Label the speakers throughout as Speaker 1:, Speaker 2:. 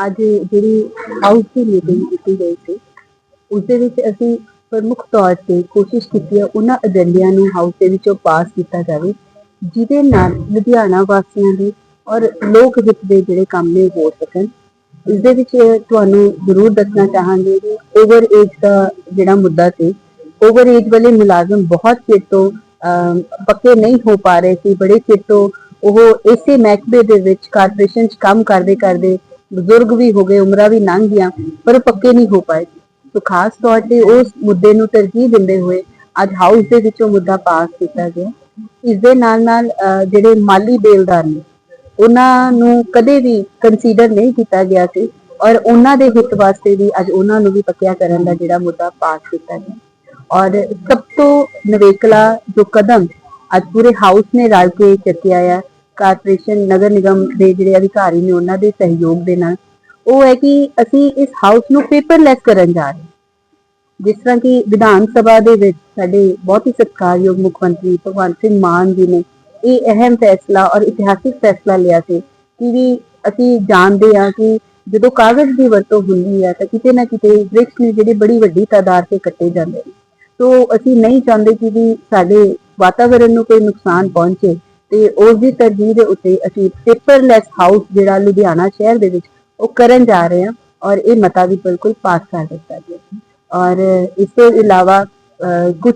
Speaker 1: ਅੱਜ ਜਿਹੜੀ ਹਾਊਸ ਦੀ ਮੀਟਿੰਗ ਕੀਤੀ ਗਈ ਸੀ ਉਸ ਦੇ ਵਿੱਚ ਅਸੀਂ ਪ੍ਰਮੁੱਖ ਤੌਰ ਤੇ ਕੋਸ਼ਿਸ਼ ਕੀਤੀ ਹੈ ਉਹਨਾਂ ਏਜੰਡਿਆਂ ਨੂੰ ਹਾਊਸ ਦੇ ਵਿੱਚੋਂ ਪਾਸ ਕੀਤਾ ਜਾਵੇ, ਜਿਹਦੇ ਨਾਲ ਲੁਧਿਆਣਾ ਵਾਸੀਆਂ ਦੇ ਔਰ ਲੋਕ ਹਿੱਤ ਦੇ ਜਿਹੜੇ ਕੰਮ ਨੇ ਹੋ ਸਕਣ। ਇਸ ਦੇ ਵਿੱਚ ਤੁਹਾਨੂੰ ਜ਼ਰੂਰ ਦੱਸਣਾ ਚਾਹਾਂਗੇ ਕਿ ਓਵਰ ਏਜ ਦਾ ਜਿਹੜਾ ਮੁੱਦਾ ਸੀ ਓਵਰ ਏਜ ਵਾਲੇ ਮੁਲਾਜ਼ਮ ਬਹੁਤ ਚਿਰ ਤੋਂ ਪੱਕੇ ਨਹੀਂ ਹੋ ਪਾ ਰਹੇ ਸੀ, ਬੜੇ ਚਿਰ ਤੋਂ ਉਹ ਇਸੇ ਮਹਿਕਮੇ ਦੇ ਵਿੱਚ ਕਾਰਪੋਰੇਸ਼ਨ 'ਚ ਕੰਮ ਕਰਦੇ ਕਰਦੇ ਬਜ਼ੁਰਗ ਵੀ ਹੋ ਗਏ, ਉਮਰਾਂ ਵੀ ਲੰਘ ਗਈਆਂ, ਪਰ ਪੱਕੇ ਨਹੀਂ ਹੋ ਪਾਏ। ਸੋ ਖਾਸ ਤੌਰ ਤੇ ਉਸ ਮੁੱਦੇ ਨੂੰ ਤਰਜੀਹ ਦਿੰਦੇ ਹੋਏ ਅੱਜ ਹਾਊਸ ਦੇ ਵਿੱਚੋਂ ਮੁੱਦਾ ਪਾਸ ਕੀਤਾ ਗਿਆ। ਇਸ ਦੇ ਨਾਲ ਨਾਲ ਜਿਹੜੇ ਮਾਲੀ ਬੇਲਦਾਰ ਨੇ, ਉਹਨਾਂ ਨੂੰ ਕਦੇ ਵੀ ਕੰਸੀਡਰ ਨਹੀਂ ਕੀਤਾ ਗਿਆ ਸੀ ਔਰ ਉਹਨਾਂ ਦੇ ਹਿੱਤ ਵਾਸਤੇ ਵੀ ਅੱਜ ਉਹਨਾਂ ਨੂੰ ਵੀ ਪੱਕਿਆ ਕਰਨ ਦਾ ਜਿਹੜਾ ਮੁੱਦਾ ਪਾਸ ਕੀਤਾ ਗਿਆ। ਔਰ ਸਭ ਤੋਂ ਨਵੇਕਲਾ ਜੋ ਕਦਮ ਅੱਜ ਪੂਰੇ ਹਾਊਸ ਨੇ ਰਲ ਕੇ ਚੱਕਿਆ ਆ ਕਾਰਪੋਰੇਸ਼ਨ, ਨਗਰ ਨਿਗਮ ਦੇ ਜਿਹੜੇ ਅਧਿਕਾਰੀ ਨੇ ਉਹਨਾਂ ਦੇ ਸਹਿਯੋਗ ਦੇ ਨਾਲ, ਉਹ ਹੈ ਕਿ ਅਸੀਂ ਇਸ ਹਾਊਸ ਨੂੰ ਪੇਪਰਲੈਸ ਕਰਨ ਜਾ ਰਹੇ ਜਿਸ ਤਰ੍ਹਾਂ ਕਿ ਵਿਧਾਨ ਸਭਾ ਦੇ ਵਿੱਚ ਸਾਡੇ ਬਹੁਤ ਹੀ ਸਤਿਕਾਰਯੋਗ ਮੁੱਖ ਮੰਤਰੀ ਭਗਵੰਤ ਸਿੰਘ ਮਾਨ ਜੀ ਨੇ ਇਹ ਅਹਿਮ ਫੈਸਲਾ ਔਰ ਇਤਿਹਾਸਿਕ ਫੈਸਲਾ ਲਿਆ ਸੀ ਕਿ ਵੀ ਅਸੀਂ ਜਾਣਦੇ ਹਾਂ ਕਿ ਜਦੋਂ ਕਾਗਜ਼ ਦੀ ਵਰਤੋਂ ਹੁੰਦੀ ਹੈ ਤਾਂ ਕਿਤੇ ਨਾ ਕਿਤੇ ਬ੍ਰਿਕਸ ਨੇ ਜਿਹੜੇ ਬੜੀ ਵੱਡੀ ਤਾਦਾਦ ਤੇ ਕੱਟੇ ਜਾਂਦੇ ਨੇ। ਸੋ ਅਸੀਂ ਨਹੀਂ ਚਾਹੁੰਦੇ ਕਿ ਵੀ ਸਾਡੇ ਵਾਤਾਵਰਣ ਨੂੰ ਕੋਈ ਨੁਕਸਾਨ ਪਹੁੰਚੇ। ਤੇ ਉਸ ਦੀ ਤਰਜੀਹ ਦੇ ਉੱਤੇ ਅਸੀਂ ਪੇਪਰਲੈਸ ਹਾਊਸ ਜਿਹੜਾ ਲੁਧਿਆਣਾ ਸ਼ਹਿਰ ਦੇ ਵਿੱਚ ਉਹ ਕਰਨ ਜਾ ਰਹੇ ਹਾਂ ਔਰ ਇਹ ਮਤਾ ਵੀ ਬਿਲਕੁਲ ਪਾਸ ਕਰ ਦਿੱਤਾ ਗਿਆ ਔਰ ਇਸ ਤੋਂ ਇਲਾਵਾ ਕੁਝ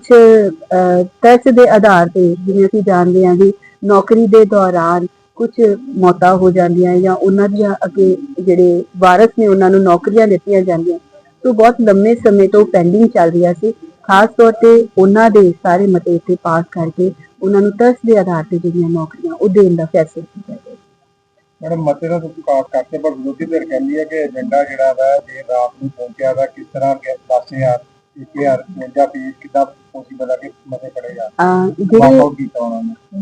Speaker 1: ਤਰਸ ਦੇ ਆਧਾਰ ਤੇ ਜਿਵੇਂ ਅਸੀਂ ਜਾਣਦੇ ਹਾਂ ਕਿ ਨੌਕਰੀ ਦੇ ਦੌਰਾਨ ਕੁਝ ਮੌਤਾਂ ਹੋ ਜਾਂਦੀਆਂ ਜਾਂ ਉਹਨਾਂ ਦੀਆਂ ਅੱਗੇ ਜਿਹੜੇ ਵਾਰਸ ਨੇ ਉਹਨਾਂ ਨੂੰ ਨੌਕਰੀਆਂ ਦਿੱਤੀਆਂ ਜਾਂਦੀਆਂ, ਸੋ ਬਹੁਤ ਲੰਮੇ ਸਮੇਂ ਤੋਂ ਪੈਂਡਿੰਗ ਚੱਲ ਰਿਹਾ ਸੀ। ਖਾਸ ਤੌਰ ਤੇ ਉਹਨਾਂ ਦੇ ਸਾਰੇ ਮਤੇ ਇੱਥੇ ਪਾਸ ਕਰਕੇ ਉਹਨਾਂ ਨੂੰ ਤਰਸ ਦੇ ਆਧਾਰ ਤੇ ਜਿਹੜੀਆਂ ਨੌਕਰੀਆਂ ਉਹ ਦੇਣ ਦਾ ਫੈਸਲਾ ਕੀਤਾ ਗਿਆ।
Speaker 2: ਮੈਡਮ ਮਤੇ ਦਾ ਤੁਸੀਂ ਪਾਸ ਕਰਤੇ ਪਰ ਵਿਰੋਧੀ ਧਿਰ ਕਹਿੰਦੀ ਹੈ ਕਿ ਏਜੰਡਾ ਜਿਹੜਾ ਵਾ ਜੇ ਰਾਤ ਨੂੰ ਪਹੁੰਚਿਆ ਵਾ ਕਿਸ ਤਰ੍ਹਾਂ ਕਿ 10000 1000 52 ਪੇਜ ਕਿਦਾਂ ਪੋਸੀਬਲ ਹੈ ਕਿ ਮਤੇ ਪੜੇ ਜਾ
Speaker 1: ਅਹ ਜਿਹੜੇ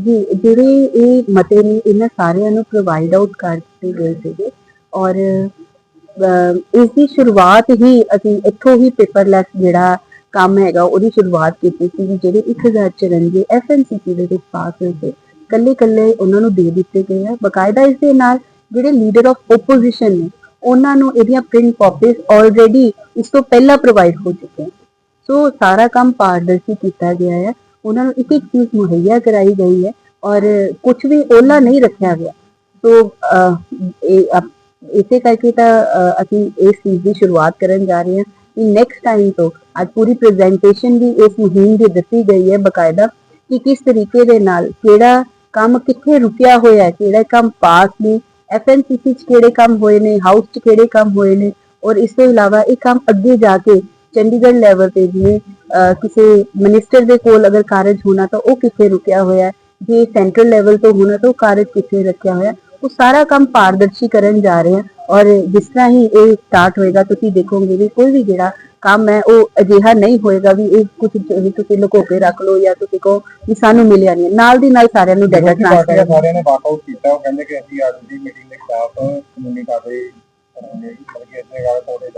Speaker 1: ਜੀ ਜਿਹੜੇ ਇਹ ਮਤੇ ਨੇ ਇਹਨਾਂ ਸਾਰਿਆਂ ਨੂੰ ਪ੍ਰੋਵਾਈਡ ਆਊਟ ਕਰ ਦਿੱਤੇ ਗਏ ਸੀਗੇ। ਔਰ ਇਸ ਦੀ ਸ਼ੁਰੂਆਤ ਹੀ ਅਸੀਂ ਇੱਥੋਂ ਹੀ ਪੇਪਰਲੈਸ ਜਿਹੜਾ ਕੰਮ ਹੈਗਾ, ਉਹਦੀ ਸ਼ੁਰੂਆਤ ਕੀਤੀ ਸੀ ਜਿਹੜੇ 1094 ਐਫਐਨਸੀਸੀ ਦੇ ਵਿੱਚ ਪਾਸ ਹੋਏ ਸੀ ਕੱਲੇ ਕੱਲੇ ਉਹਨਾਂ ਨੂੰ ਦੇ ਦਿੱਤੇ ਗਏ ਆ। ਬਕਾਇਦਾ ਇਸ ਦੇ ਨਾਲ ਜਿਹੜੇ ਲੀਡਰ ਆਫ ਓਪੋਜੀਸ਼ਨ ਨੇ, ਉਹਨਾਂ ਨੂੰ ਇਹਦੀਆਂ ਪ੍ਰਿੰਟ ਕਾਪੀਜ਼ ਆਲਰੇਡੀ ਇਸ ਤੋਂ ਪਹਿਲਾਂ ਪ੍ਰੋਵਾਈਡ ਹੋ ਚੁੱਕੀਆਂ ਸੋ ਸਾਰਾ ਕੰਮ ਪਾਰਦਰਸ਼ੀ ਕੀਤਾ ਗਿਆ ਹੈ ਉਹਨਾਂ ਨੂੰ ਇੱਕ ਇੱਕ ਚੀਜ਼ ਮੁਹੱਈਆ ਕਰਾਈ ਗਈ ਹੈ ਔਰ ਕੁਝ ਵੀ ਓਲਾ ਨਹੀਂ ਰੱਖਿਆ ਗਿਆ। ਸੋ ਇਸੇ ਕਰਕੇ ਤਾਂ ਅਸੀਂ ਇਸ ਚੀਜ਼ ਦੀ ਸ਼ੁਰੂਆਤ ਕਰਨ ਜਾ ਰਹੇ ਹਾਂ ਕਿ ਨੈਕਸਟ ਟਾਈਮ ਤੋਂ ਅੱਜ ਪੂਰੀ ਪ੍ਰੈਜੈਂਟੇਸ਼ਨ ਵੀ ਇਸ ਮੁਹਿੰਮ ਦੀ ਦਿੱਤੀ ਗਈ ਹੈ ਬਕਾਇਦਾ ਕਿ ਕਿਸ ਤਰੀਕੇ ਦੇ ਨਾਲ ਕਿਹੜਾ ਕੰਮ ਕਿੱਥੇ ਰੁਕਿਆ ਹੋਇਆ ਹੈ, ਕਿਹੜਾ ਕੰਮ ਪਾਸ ਨੇ ਐਫਐਨਸੀਸੀ ਚ ਕਿਹੜੇ ਕੰਮ ਹੋਏ ਨੇ ਹਾਊਸ ਚ ਕਿਹੜੇ ਕੰਮ ਹੋਏ ਨੇ ਔਰ ਇਸ ਤੋਂ ਇਲਾਵਾ ਇਹ ਕੰਮ ਅੱਗੇ ਜਾ ਕੇ ਚੰਡੀਗੜ੍ਹ ਲੈਵਲ ਤੇ ਜਿਵੇਂ ਕਿਸੇ ਮਿਨਿਸਟਰ ਦੇ ਕੋਲ ਅਗਰ ਕਾਰਜ ਹੋਣਾ ਤਾਂ ਉਹ ਕਿੱਥੇ ਰੁਕਿਆ ਹੋਇਆ ਹੈ, ਜੇ ਸੈਂਟਰਲ ਲੈਵਲ ਤੋਂ ਹੋਣਾ ਤਾਂ ਉਹ ਕਾਰਜ ਕਿੱਥੇ ਰੱਖਿਆ ਹੋਇਆ ਉਹ ਸਾਰਾ ਕੰਮ ਪਾਰਦਰਸ਼ੀ ਕਰਨ ਜਾ ਰਹੇ ਹਾਂ ਔਰ ਜਿਸ ਤਰ੍ਹਾਂ ਹੀ ਇਹ ਸਟਾਰਟ ਹੋਏਗਾ ਤੁਸੀਂ ਦੇਖੋਗੇ ਵੀ ਕੋਈ ਵੀ ਜਿਹੜਾ ਕੰਮ ਹੈ ਉਹ ਅਜਿਹਾ ਨਹੀਂ ਹੋਏਗਾ ਵੀ ਇਹ ਕੁਝ ਤੁਸੀਂ ਲੁਕੋ ਕੇ ਰੱਖ ਲਓ ਜਾਂ ਤੁਸੀਂ ਕਹੋ ਵੀ ਸਾਨੂੰ ਮਿਲਿਆ ਨਹੀਂ। ਨਾਲ ਦੀ ਨਾਲ ਸਾਰਿਆਂ ਨੂੰ ਡਾਟਾ ਟ੍ਰਾਂਸਫਰ
Speaker 2: ਸਾਰਿਆਂ ਨੇ ਵਾਕਆਊਟ ਕੀਤਾ। ਉਹ ਕਹਿੰਦੇ ਕਿ ਅਸੀਂ ਅੱਜ ਦੀ ਮੀਟਿੰਗ ਦੇ ਖਿਲਾਫ ਕਾਨੂੰਨੀ ਕਾਰਵਾਈ ਕਰਾਂਗੇ। ਮਤਲਬ ਕਿ ਇਸੇ ਗੱਲ ਕੋਲੇ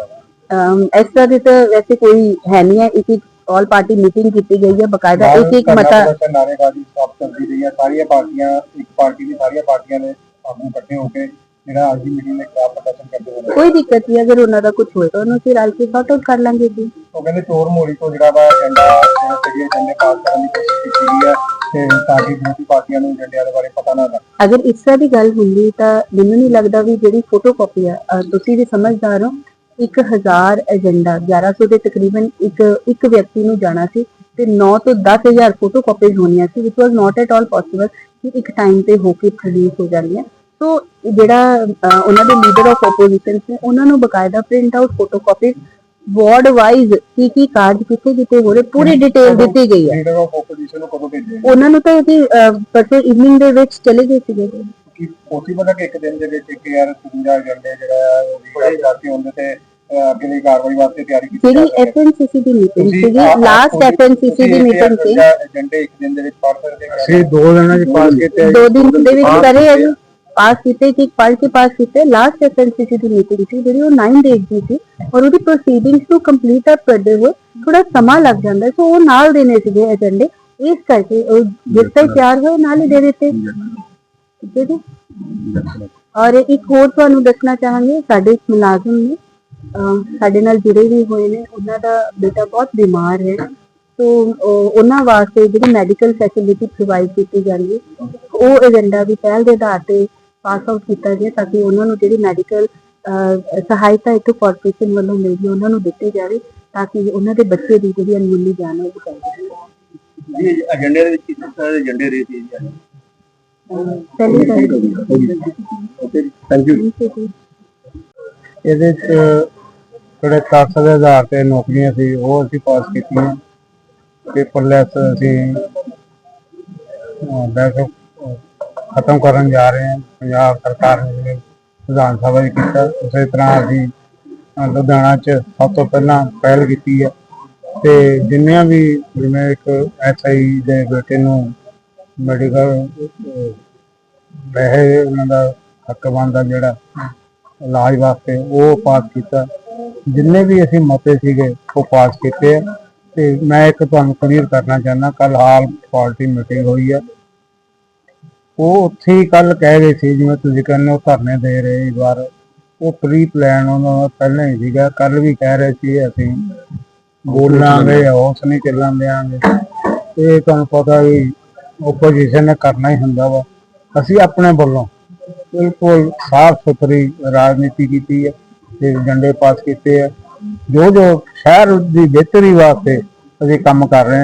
Speaker 1: ਅਮ ਇਸ ਤਰ੍ਹਾਂ ਦੀ ਤਾਂ ਵੈਸੇ ਕੋਈ ਹੈ ਨਹੀਂ ਹੈ। ਇੱਕ ਆਲ ਪਾਰਟੀ ਮੀਟਿੰਗ ਕੀਤੀ ਗਈ ਹੈ ਬਕਾਇਦਾ। ਇੱਕ ਇੱਕ ਮਤਾ
Speaker 2: ਨਾਅਰੇਬਾਜ਼ੀ ਸਭ ਚੱਲਦੀ ਰਹੀ ਹੈ। ਸਾਰੀਆਂ ਪਾਰਟੀਆਂ ਇੱਕ ਪਾਰਟੀ ਦੀ ਸਾਰੀਆਂ ਪਾਰਟੀਆਂ ਨੇ ਆਗੂ ਇਕੱਠੇ ਹੋ ਕੇ ਜਿਹੜਾ ਅੱਜ ਦੀ ਮੀਟਿੰਗ ਦੇ ਖਿਲਾਫ
Speaker 1: ਕੋਈ ਦਿੱਕਤ ਨਹੀਂ ਅਗਰ ਉਹਨਾਂ ਦਾ ਕੁਝ ਹੋਏ ਤਾਂ ਉਹਨੂੰ ਫਿਰ ਰਲ ਕੇ ਸੌਟ ਆਊਟ ਕਰ ਲਾਂਗੇ ਜੀ।
Speaker 2: ਉਹ ਕਹਿੰਦੇ ਚੋਰ ਮੋਰੀ ਤੋਂ ਜਿਹੜਾ ਵਾ ਏਜੰਡਾ ਸੀਗੇ ਏਜੰਡੇ ਪਾਸ ਕਰਨ ਦੀ ਕੋਸ਼ਿਸ਼ ਕੀਤੀ ਗਈ ਹੈ ਤੇ ਤਾਂ ਕਿ ਵਿਰੋਧੀ ਪਾਰਟੀਆਂ ਨੂੰ ਏਜੰਡਿਆਂ ਦੇ ਬਾਰੇ ਪਤਾ ਨਾ ਲੱਗੇ।
Speaker 1: ਅਗਰ ਇਸ ਤਰ੍ਹਾਂ ਦੀ ਗੱਲ ਹੁੰਦੀ ਤਾਂ ਮੈਨੂੰ ਨਹੀਂ ਲੱਗਦਾ ਵੀ ਜਿਹੜੀ ਫੋਟੋਕਾਪੀ ਆ ਅਹ ਤੁਸੀਂ ਵੀ ਸਮਝਦਾਰ ਹੋ 1000 ਏਜੰਡਾ 1100 ਦੇ ਤਕਰੀਬਨ ਇੱਕ ਇੱਕ ਵਿਅਕਤੀ ਨੂੰ ਜਾਣਾ ਸੀ ਤੇ 9 ਤੋਂ 10000 ਫੋਟੋਕਾਪੀਜ਼ ਹੋਣੀਆਂ ਸੀ which was not at all possible ਕਿ ਇੱਕ ਟਾਈਮ ਤੇ ਹੋ ਕੇ ਪ੍ਰੋਡਿਊਸ ਹੋ ਜਾਂਦੀਆਂ ਸੋ ਜਿਹੜਾ ਉਹਨਾਂ ਦੇ ਲੀਡਰ ਆਫ ਆਪੋਜੀਸ਼ਨ ਨੇ ਉਹਨਾਂ ਨੂੰ ਬਕਾਇਦਾ print out photocopies ward wise ਕੀ ਕੀ ਕਾਰਜ ਕਿੱਥੇ ਕਿੱਥੇ ਹੋ ਰਹੇ ਪੂਰੀ ਡਿਟੇਲ ਦਿੱਤੀ ਗਈ ਹੈ।
Speaker 2: ਲੀਡਰ ਆਫ ਆਪੋਜੀਸ਼ਨ ਨੂੰ ਕਦੋਂ ਭੇਜੇ
Speaker 1: ਉਹਨਾਂ ਨੂੰ ਤਾਂ ਇਹਦੀ ਪਰਸੋਂ ਇਵਨਿੰਗ ਦੇ ਵਿੱਚ ਚਲੇ ਗਏ ਸੀਗੇ।
Speaker 2: ਕਿ ਪੋਸੀਬਲ ਹੈ ਕਿ ਇੱਕ ਦਿਨ ਦੇ ਵਿੱਚ ਇੱਕ ਯਾਰ 53 ਏਜੰਡੇ ਜਿਹੜਾ ਉਹ ਵੀ ਜਾਤੀ ਹੁੰਦੇ ਤੇ ਅੱਗੇ ਦੀ ਕਾਰਵਾਈ ਵਾਸਤੇ ਤਿਆਰੀ ਕੀਤੀ
Speaker 1: ਜਿਹੜੀ ਐਫਐਨਸੀਸੀ ਦੀ ਮੀਟਿੰਗ ਸੀਗੀ ਲਾਸਟ ਐਫਐਨਸੀਸੀ ਦੀ ਮੀਟਿੰਗ ਸੀ।
Speaker 2: ਏਜੰਡੇ ਇੱਕ ਦਿਨ ਦੇ ਵਿੱਚ ਪੜ ਸਕਦੇ ਹੋ?
Speaker 3: ਅਸੀਂ ਦੋ ਦਿਨਾਂ ਚ ਪਾਸ ਕੀਤੇ
Speaker 1: ਦੋ ਦਿਨ ਦੇ ਵਿੱਚ ਕਰੇ ਹੈ ਜੀ। ਪਾਸ ਕੀਤੇ ਕਿ ਪੜ੍ਹ ਕੇ ਪਾਸ ਕੀਤੇ ਲਾਸਟ ਐਫਐਨਸੀਸੀ ਦੀ ਮੀਟਿੰਗ ਸੀ, ਜਿਹੜੀ ਉਹ 9 ਡੇਜ਼ ਦੀ ਸੀ ਔਰ ਉਹਦੀ ਪ੍ਰੋਸੀਡਿੰਗਸ ਨੂੰ ਕੰਪਲੀਟ ਅਪ ਕਰਦੇ ਹੋਏ ਥੋੜਾ ਸਮਾਂ ਲੱਗ ਜਾਂਦਾ ਸੋ ਉਹ ਨਾਲ ਦੇਣੇ ਸੀਗੇ ਏਜੰਡੇ ਇਸ ਕਰਕੇ ਉਹ ਜਿਸ ਤਰ੍ਹਾਂ ਤਿਆਰ ਹੋਏ, ਨਾਲ ਹੀ ਦੇ ਦਿੱਤੇ। ਠੀਕ ਹੈ ਜੀ? ਔਰ ਇੱਕ ਹੋਰ ਤੁਹਾਨੂੰ ਦੱਸਣਾ ਚਾਹਾਂਗੇ, ਸਾਡੇ ਇੱਕ ਮੁਲਾਜ਼ਮ ਨੇ ਸਾਡੇ ਨਾਲ ਜੁੜੇ ਵੀ ਹੋਏ ਨੇ, ਉਹਨਾਂ ਦਾ ਬੇਟਾ ਬਹੁਤ ਬਿਮਾਰ ਹੈ ਸੋ ਉਹਨਾਂ ਵਾਸਤੇ ਜਿਹੜੀ ਮੈਡੀਕਲ ਫੈਸਿਲਿਟੀ ਪ੍ਰੋਵਾਈਡ ਕੀਤੀ ਜਾਂਦੀ ਉਹ ਏਜੰਡਾ ਵੀ ਪਹਿਲ ਦੇ ਆਧਾਰ ਤੇ ਪਾਸ ਆਊਟ ਕੀਤਾ ਗਿਆ ਤਾਂ ਕਿ ਉਹਨਾਂ ਨੂੰ ਜਿਹੜੀ ਮੈਡੀਕਲ ਸਹਾਇਤਾ ਇੱਥੋਂ ਕਾਰਪੋਰੇਸ਼ਨ ਵੱਲੋਂ ਮਿਲਦੀ ਉਹਨਾਂ ਨੂੰ ਦਿੱਤੀ ਜਾਵੇ ਤਾਂ ਕਿ ਉਹਨਾਂ ਦੇ ਬੱਚੇ ਦੀ ਜਿਹੜੀ ਅਨਮੁੱਲੀ ਜਾਨ ਹੈ ਉਹ ਬਚਾਈ ਜਾਵੇ।
Speaker 2: ਇਹ ਏਜੰਡੇ ਦੇ ਵਿੱਚ ਕਿਸ ਤਰ੍ਹਾਂ ਦੇ ਏਜੰਡੇ ਰਹੇ ਸੀ ਜੀ
Speaker 1: ਪਹਿਲੀ ਗੱਲ
Speaker 2: ਥੈਂਕ ਯੂ। ਇਹਦੇ ਚ ਜਿਹੜੇ ਟੈਕਸ ਦੇ ਆਧਾਰ ਤੇ ਨੌਕਰੀਆਂ ਸੀ ਉਹ ਅਸੀਂ ਪਾਸ ਕੀਤੀਆਂ। ਪੇਪਰਲੈਸ ਅਸੀਂ ਬੈਕ ਖਤਮ ਕਰਨ ਜਾ ਰਹੇ ਹਾਂ। ਪੰਜਾਬ ਸਰਕਾਰ ਨੇ ਜਿਵੇਂ ਵਿਧਾਨ ਸਭਾ ਵਿੱਚ ਕੀਤਾ। ਉਸੇ ਤਰ੍ਹਾਂ ਅਸੀਂ ਲੁਧਿਆਣਾ ਚ ਸਭ ਤੋਂ ਪਹਿਲਾਂ ਪਹਿਲ ਕੀਤੀ ਹੈ। ਤੇ ਜਿੰਨੀਆਂ ਵੀ ਜਿਵੇਂ ਇੱਕ ਐਸਆਈ ਦੇ ਬੇਟੇ ਨੂੰ ਮੈਡੀਕਲ ਵੈਸੇ ਉਹਨਾਂ ਦਾ ਹੱਕ ਬਣਦਾ ਜਿਹੜਾ ਇਲਾਜ ਵਾਸਤੇ, ਉਹ ਪਾਸ ਕੀਤਾ। ਜਿੰਨੇ ਵੀ ਅਸੀਂ ਮਤੇ ਸੀਗੇ, ਉਹ ਪਾਸ ਕੀਤੇ ਆ। ਤੇ ਮੈਂ ਇੱਕ ਤੁਹਾਨੂੰ ਕਲੀਅਰ ਕਰਨਾ ਚਾਹੁੰਦਾ ਕੱਲ ਹਾਲ ਪਾਰਟੀ ਮੀਟਿੰਗ ਹੋਈ ਹੈ। ਉਹ ਉੱਥੇ ਕੱਲ ਕਹਿ ਰਹੇ ਸੀ, ਜਿਵੇਂ ਤੁਸੀਂ ਕਹਿੰਦੇ ਹੋ ਧਰਨੇ ਦੇ ਰਹੇ ਇਸ ਵਾਰ ਉਹ ਪ੍ਰੀ ਪਲਾਨ ਉਹਨਾਂ ਦਾ ਪਹਿਲਾਂ ਹੀ ਸੀਗਾ। ਕੱਲ ਵੀ ਕਹਿ ਰਹੇ ਸੀ ਅਸੀਂ, ਬੋਲਾਂਗੇ ਹੌਸ ਨਹੀਂ ਚੱਲਣ ਦਿਆਂਗੇ। ਇਹ ਤੁਹਾਨੂੰ ਪਤਾ ਵੀ ਓਪੋਜੀਸ਼ਨ ਨੇ ਕਰਨਾ ਹੀ ਹੁੰਦਾ ਵਾ। ਅਸੀਂ ਆਪਣੇ ਵੱਲੋਂ ਬਿਲਕੁਲ ਸਾਫ਼ ਸੁਥਰੀ ਰਾਜਨੀਤੀ ਕੀਤੀ ਹੈ, ਤੇ ਏਜੰਡੇ ਪਾਸ ਕੀਤੇ ਆ ਜੋ ਜੋ ਸ਼ਹਿਰ ਦੀ ਬਿਹਤਰੀ ਵਾਸਤੇ ਅਸੀਂ ਕੰਮ ਕਰ ਰਹੇ ਹਾਂ।